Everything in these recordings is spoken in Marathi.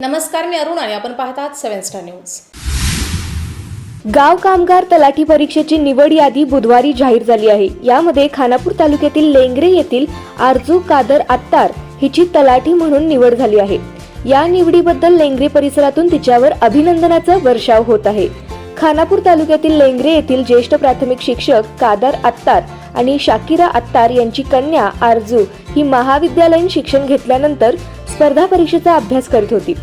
नमस्कार मी अरुण आणि आपण पाहतात आहात सेव्हन स्टार न्यूज. गाव कामगार तलाठी परीक्षेची निवड यादी बुधवारी जाहीर झाली आहे. यामध्ये खानापूर तालुक्यातील लेंगरे येथील आरजू कादर आत्तार हिची तलाठी म्हणून निवड झाली आहे. या निवडीबद्दल लेंगरे परिसरातून तिच्यावर अभिनंदनाचा वर्षाव होत आहे. खानापूर तालुक्यातील लेंगरे येथील ज्येष्ठ प्राथमिक शिक्षक कादर आत्तार आणि शाकिरा आत्तार यांची कन्या आरजू ही महाविद्यालयीन शिक्षण घेतल्यानंतर स्पर्धा परीक्षेचा अभ्यास करत होती.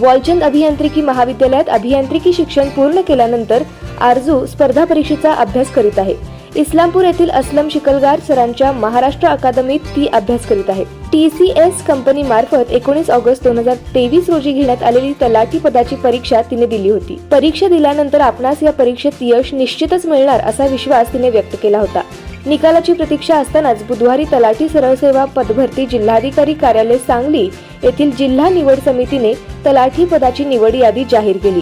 वॉलचंद अभियांत्रिकी महाविद्यालयात अभियांत्रिकी शिक्षण पूर्ण केल्यानंतर आरजू स्पर्धा परीक्षेचा अभ्यास करीत आहे. इस्लामपूर येथील असलम शिकलगार सरांच्या महाराष्ट्र अकादमीत ती अभ्यास करीत आहे. टी सी एस कंपनी मार्फत एकोणीस ऑगस्ट दोन हजार तेवीस रोजी घेण्यात आलेली तलाठी पदाची परीक्षा तिने दिली होती. परीक्षा दिल्यानंतर आपणास या परीक्षेत यश निश्चितच मिळणार असा विश्वास तिने व्यक्त केला होता. निकालाची प्रतीक्षा असतानाच बुधवारी तलाठी सरळसेवा पदभरती जिल्हाधिकारी कार्यालय सांगली येथील जिल्हा निवड समितीने तलाठी पदाची निवड यादी जाहीर केली.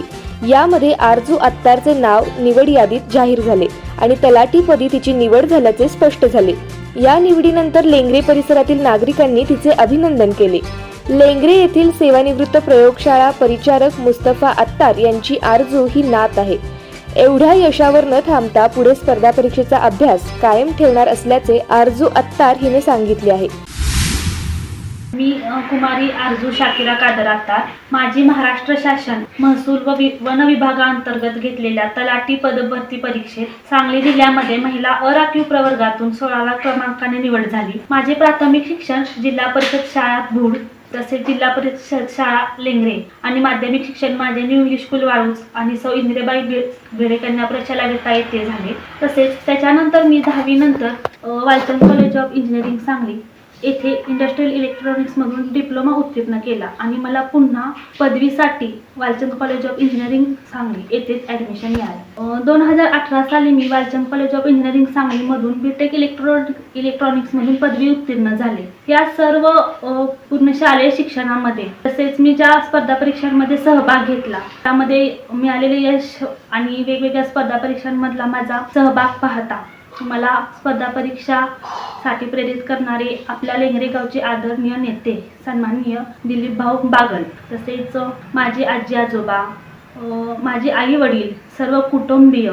यामध्ये आरजू अत्तारचे नाव निवड यादीत जाहीर झाले आणि तलाठीपदी तिची निवड झाल्याचे स्पष्ट झाले. या निवडीनंतर लेंगरे परिसरातील नागरिकांनी तिचे अभिनंदन केले. लेंगरे येथील सेवानिवृत्त प्रयोगशाळा परिचारक मुस्तफा अत्तार यांची आरजू ही नात आहे. एवढ्या यशावर न थांबता पुढे स्पर्धा परीक्षेचा अभ्यास कायम ठेवणार असल्याचे आरजू अत्तार हिने सांगितले आहे. मी कुमारी आरजू शाकिरा कादर अत्तार माझी महाराष्ट्र शासन महसूल व वि वन विभागाअंतर्गत घेतलेल्या तलाठी पदभरती परीक्षेत सांगली जिल्ह्यामध्ये महिला अराखीव प्रवर्गातून सोळाव्या क्रमांकाने निवड झाली. माझे प्राथमिक शिक्षण जिल्हा परिषद शाळा भूड तसेच जिल्हा परिषद शाळा लेंगरे आणि माध्यमिक शिक्षण माझे न्यू इंग्लिश स्कूल वाळूज आणि सौ इंदिराबाई भिडे कन्या प्रशाला घेता येथे झाले. तसेच त्याच्यानंतर मी दहावीनंतर नंतर Walchand college of engineering Sangli. येथे इंडस्ट्रियल इलेक्ट्रॉनिक्समधून डिप्लोमा उत्तीर्ण केला. आणि मला पुन्हा पदवीसाठी Walchand college of engineering Sangli येथेच ॲडमिशन मिळालं. दोन हजार अठरा साली मी वालचंद कॉलेज ऑफ इंजिनिअरिंग सांगलीमधून बीटेक इलेक्ट्रॉनिक इलेक्ट्रॉनिक्समधून पदवी उत्तीर्ण झाले. या सर्व पूर्ण शालेय शिक्षणामध्ये तसेच मी ज्या स्पर्धा परीक्षांमध्ये सहभाग घेतला त्यामध्ये मिळालेले यश आणि वेगवेगळ्या स्पर्धा परीक्षांमधला माझा सहभाग पाहता. मला स्पर्धा परीक्षासाठी प्रेरित करणारे आपल्या लेंगरे गावचे आदरणीय नेते सन्माननीय दिलीप भाऊ बागल तसेच माझे आजी आजोबा माझे आई वडील सर्व कुटुंबीय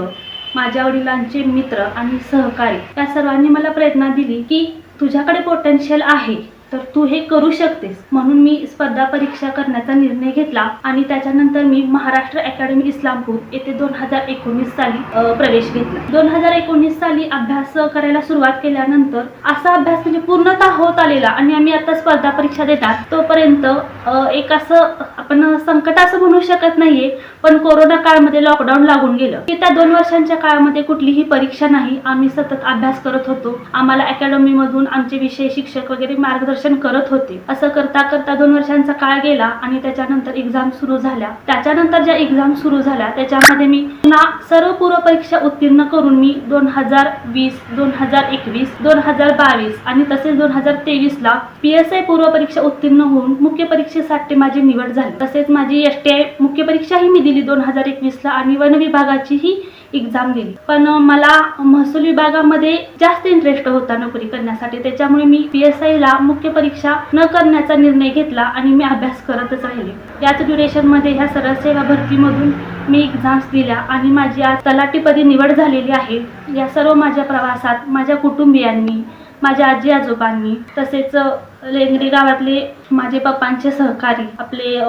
माझ्या वडिलांचे मित्र आणि सहकारी या सर्वांनी मला प्रेरणा दिली की तुझ्याकडे पोटेन्शियल आहे. तर तू हे करू शकतेस. म्हणून मी स्पर्धा परीक्षा करण्याचा निर्णय घेतला आणि त्याच्यानंतर मी महाराष्ट्र अकॅडमी इस्लामपूर येथे दोन हजार एकोणीस साली प्रवेश घेतला. दोन हजार एकोणीस साली अभ्यास करायला सुरुवात केल्यानंतर असा अभ्यास म्हणजे पूर्णतः होत आलेला आणि आम्ही आता स्पर्धा परीक्षा देतात तोपर्यंत एक असं आपण संकट असं म्हणू शकत नाहीये पण कोरोना काळामध्ये लॉकडाऊन लागून गेलं. की त्या दोन वर्षांच्या काळामध्ये कुठलीही परीक्षा नाही आम्ही सतत अभ्यास करत होतो. आम्हाला अकॅडमी मधून आमचे विषय शिक्षक वगैरे मार्गदर्शन करत होते. असं करता करता दोन वर्षांचा काळ गेला आणि त्याच्यानंतर एक्झाम सुरू झाल्या. त्याच्यानंतर ज्या एक्झाम सुरू झाल्या त्याच्यामध्ये मी पुन्हा सर्व पूर्व परीक्षा उत्तीर्ण करून मी दोन हजार वीस दोन हजार एकवीस दोन हजार बावीस आणि तसेच दोन हजार तेवीस ला पी एस आय पूर्व परीक्षा उत्तीर्ण होऊन मुख्य परीक्षेसाठी माझी निवड झाली. तसेच माझी एस टी आय मुख्य परीक्षाही मी दिली दोन हजार एकवीसला आणि वन विभागाचीही एक्झाम दिली पण मला महसूल विभागामध्ये जास्त इंटरेस्ट होता नोकरी करण्यासाठी. त्याच्यामुळे मी पी एस आयला मुख्य परीक्षा न करण्याचा निर्णय घेतला आणि मी अभ्यास करतच राहिले. याच ड्युरेशनमध्ये ह्या सरळ सेवा भरतीमधून मी एक्झाम्स दिल्या आणि माझी आज तलाठीपदी निवड झालेली आहे. या सर्व माझ्या प्रवासात माझ्या कुटुंबियांनी माझ्या आजी आजोबांनी तसेच अ, लेंगरी गावातले माझे पप्पांचे सहकारी आपले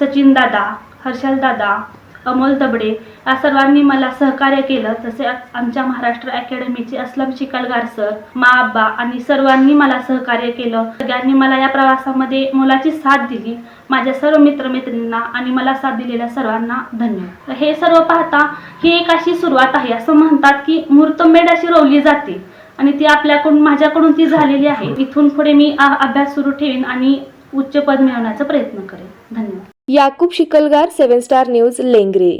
सचिन दादा हर्षल दादा अमोल दबडे या सर्वांनी मला सहकार्य केलं. तसे आमच्या महाराष्ट्र अकॅडमीचे असलम शिकलगार सर मा आब्बा आणि सर्वांनी मला सहकार्य केलं. सगळ्यांनी मला या प्रवासामध्ये मोलाची साथ दिली. माझ्या सर्व मित्रमैत्रिणींना आणि मला साथ दिलेल्या सर्वांना धन्यवाद. हे सर्व पाहता ही एक अशी सुरुवात आहे. असं म्हणतात की मुहूर्तमेढ अशी रोवली जाते. आणि ती आपल्याकडून माझ्याकडून ती झालेली आहे. इथून पुढे मी अभ्यास सुरू ठेवीन आणि उच्च पद मिळवण्याचा प्रयत्न करेन. धन्यवाद. Yakub Shikalgar seven star news Lengare.